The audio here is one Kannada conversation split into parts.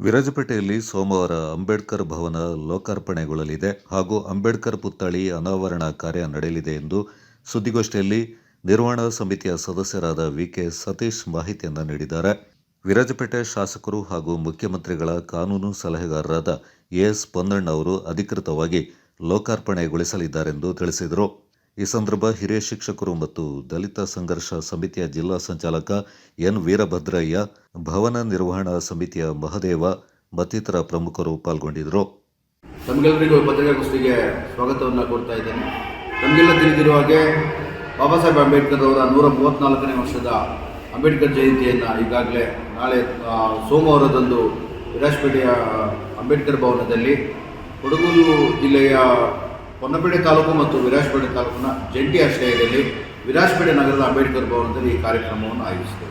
ವಿರಾಜಪೇಟೆಯಲ್ಲಿ ಸೋಮವಾರ ಅಂಬೇಡ್ಕರ್ ಭವನ ಲೋಕಾರ್ಪಣೆಗೊಳ್ಳಲಿದೆ ಹಾಗೂ ಅಂಬೇಡ್ಕರ್ ಪುತ್ಥಳಿ ಅನಾವರಣ ಕಾರ್ಯ ನಡೆಯಲಿದೆ ಎಂದು ಸುದ್ದಿಗೋಷ್ಠಿಯಲ್ಲಿ ನಿರ್ವಹಣಾ ಸಮಿತಿಯ ಸದಸ್ಯರಾದ ವಿಕೆ ಸತೀಶ್ ಮಾಹಿತಿಯನ್ನು ನೀಡಿದ್ದಾರೆ. ವಿರಾಜಪೇಟೆ ಶಾಸಕರು ಹಾಗೂ ಮುಖ್ಯಮಂತ್ರಿಗಳ ಕಾನೂನು ಸಲಹೆಗಾರರಾದ ಎಸ್ ಪೊನ್ನಣ್ಣ ಅವರು ಅಧಿಕೃತವಾಗಿ ಲೋಕಾರ್ಪಣೆಗೊಳಿಸಲಿದ್ದಾರೆಂದು ತಿಳಿಸಿದರು. ಈ ಸಂದರ್ಭ ಹಿರಿಯ ಶಿಕ್ಷಕರು ಮತ್ತು ದಲಿತ ಸಂಘರ್ಷ ಸಮಿತಿಯ ಜಿಲ್ಲಾ ಸಂಚಾಲಕ ಎನ್ ವೀರಭದ್ರಯ್ಯ, ಭವನ ನಿರ್ವಹಣಾ ಸಮಿತಿಯ ಮಹದೇವ ಮತ್ತಿತರ ಪ್ರಮುಖರು ಪಾಲ್ಗೊಂಡಿದ್ದರು. ತಮಗೆಲ್ಲರಿಗೂ ಪತ್ರಿಕಾಗೋಷ್ಠಿಗೆ ಸ್ವಾಗತವನ್ನು ಕೊಡ್ತಾ ಇದ್ದೇನೆ. ತಮಗೆಲ್ಲ ತಿಳಿದಿರುವ ಹಾಗೆ ಬಾಬಾ ಸಾಹೇಬ್ ಅಂಬೇಡ್ಕರ್ ಅವರ ನೂರ ಮೂವತ್ತ್ನಾಲ್ಕನೇ ವರ್ಷದ ಅಂಬೇಡ್ಕರ್ ಜಯಂತಿಯನ್ನು ಈಗಾಗಲೇ ನಾಳೆ ಸೋಮವಾರದಂದು ವಿರಾಜಪೇಟೆಯ ಅಂಬೇಡ್ಕರ್ ಭವನದಲ್ಲಿ ಕೊಡಗು ಜಿಲ್ಲೆಯ ಹೊನ್ನಪೇಟೆ ತಾಲೂಕು ಮತ್ತು ವಿರಾಜಪೇಟೆ ತಾಲೂಕಿನ ಜಂಟಿ ಆಶ್ರಯದಲ್ಲಿ ವಿರಾಜಪೇಟೆ ನಗರದ ಅಂಬೇಡ್ಕರ್ ಭವನದಲ್ಲಿ ಈ ಕಾರ್ಯಕ್ರಮವನ್ನು ಆಯೋಜಿಸಿದೆ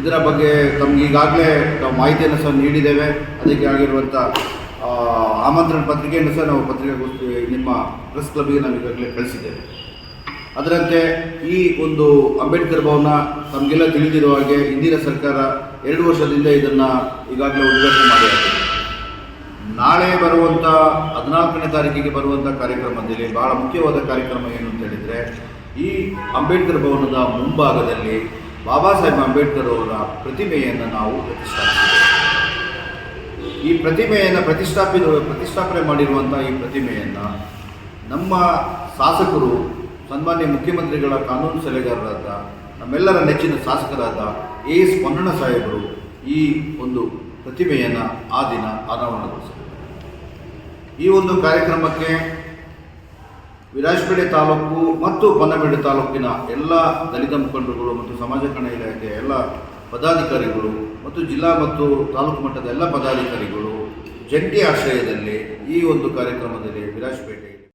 ಇದರ ಬಗ್ಗೆ ತಮಗೆ ಈಗಾಗಲೇ ನಾವು ಮಾಹಿತಿಯನ್ನು ಸಹ ನೀಡಿದ್ದೇವೆ. ಅದಕ್ಕೆ ಆಗಿರುವಂಥ ಆಮಂತ್ರಣ ಪತ್ರಿಕೆಯನ್ನು ಸಹ ನಾವು ಪತ್ರಿಕಾಗೋಷ್ಠಿ, ನಿಮ್ಮ ಪ್ರೆಸ್ ಕ್ಲಬ್ಗೆ ನಾವು ಈಗಾಗಲೇ ಕಳಿಸಿದ್ದೇವೆ. ಅದರಂತೆ ಈ ಒಂದು ಅಂಬೇಡ್ಕರ್ ಭವನ ತಮಗೆಲ್ಲ ತಿಳಿದಿರುವ ಹಾಗೆ ಹಿಂದಿನ ಸರ್ಕಾರ ಎರಡು ವರ್ಷದಿಂದ ಇದನ್ನು ಈಗಾಗಲೇ ಉದ್ಘಾಟನೆ ಮಾಡಿದೆ. ನಾಳೆ ಬರುವಂಥ ಹದಿನಾಲ್ಕನೇ ತಾರೀಕಿಗೆ ಬರುವಂಥ ಕಾರ್ಯಕ್ರಮದಲ್ಲಿ ಬಹಳ ಮುಖ್ಯವಾದ ಕಾರ್ಯಕ್ರಮ ಏನು ಅಂತ ಹೇಳಿದರೆ ಈ ಅಂಬೇಡ್ಕರ್ ಭವನದ ಮುಂಭಾಗದಲ್ಲಿ ಬಾಬಾ ಸಾಹೇಬ್ ಅಂಬೇಡ್ಕರ್ ಅವರ ಪ್ರತಿಮೆಯನ್ನು ನಾವು ಪ್ರತಿಷ್ಠಾಪಿಸಿದ್ದೇವೆ. ಈ ಪ್ರತಿಮೆಯನ್ನು ಪ್ರತಿಷ್ಠಾಪಿತ ಪ್ರತಿಷ್ಠಾಪನೆ ಮಾಡಿರುವಂಥ ಈ ಪ್ರತಿಮೆಯನ್ನು ನಮ್ಮ ಶಾಸಕರು, ಸನ್ಮಾನ್ಯ ಮುಖ್ಯಮಂತ್ರಿಗಳ ಕಾನೂನು ಸಲಹೆಗಾರರಾದ, ನಮ್ಮೆಲ್ಲರ ನೆಚ್ಚಿನ ಶಾಸಕರಾದ ಎ ಎಸ್ ಪೊನ್ನಣ್ಣ ಸಾಹೇಬರು ಈ ಒಂದು ಪ್ರತಿಮೆಯನ್ನು ಆ ದಿನ ಅನಾವರಣಗೊಳಿಸಿದರು. ಈ ಒಂದು ಕಾರ್ಯಕ್ರಮಕ್ಕೆ ವಿರಾಜಪೇಟೆ ತಾಲೂಕು ಮತ್ತು ಪನ್ನಬೇಡು ತಾಲೂಕಿನ ಎಲ್ಲ ದಲಿತ ಮುಖಂಡರುಗಳು ಮತ್ತು ಸಮಾಜ ಕಲ್ಯಾಣ ಇಲಾಖೆಯ ಎಲ್ಲ ಪದಾಧಿಕಾರಿಗಳು ಮತ್ತು ಜಿಲ್ಲಾ ಮತ್ತು ತಾಲೂಕು ಮಟ್ಟದ ಎಲ್ಲ ಪದಾಧಿಕಾರಿಗಳು ಜಂಟಿ ಆಶ್ರಯದಲ್ಲಿ ಈ ಒಂದು ಕಾರ್ಯಕ್ರಮದಲ್ಲಿ ವಿರಾಜಪೇಟೆ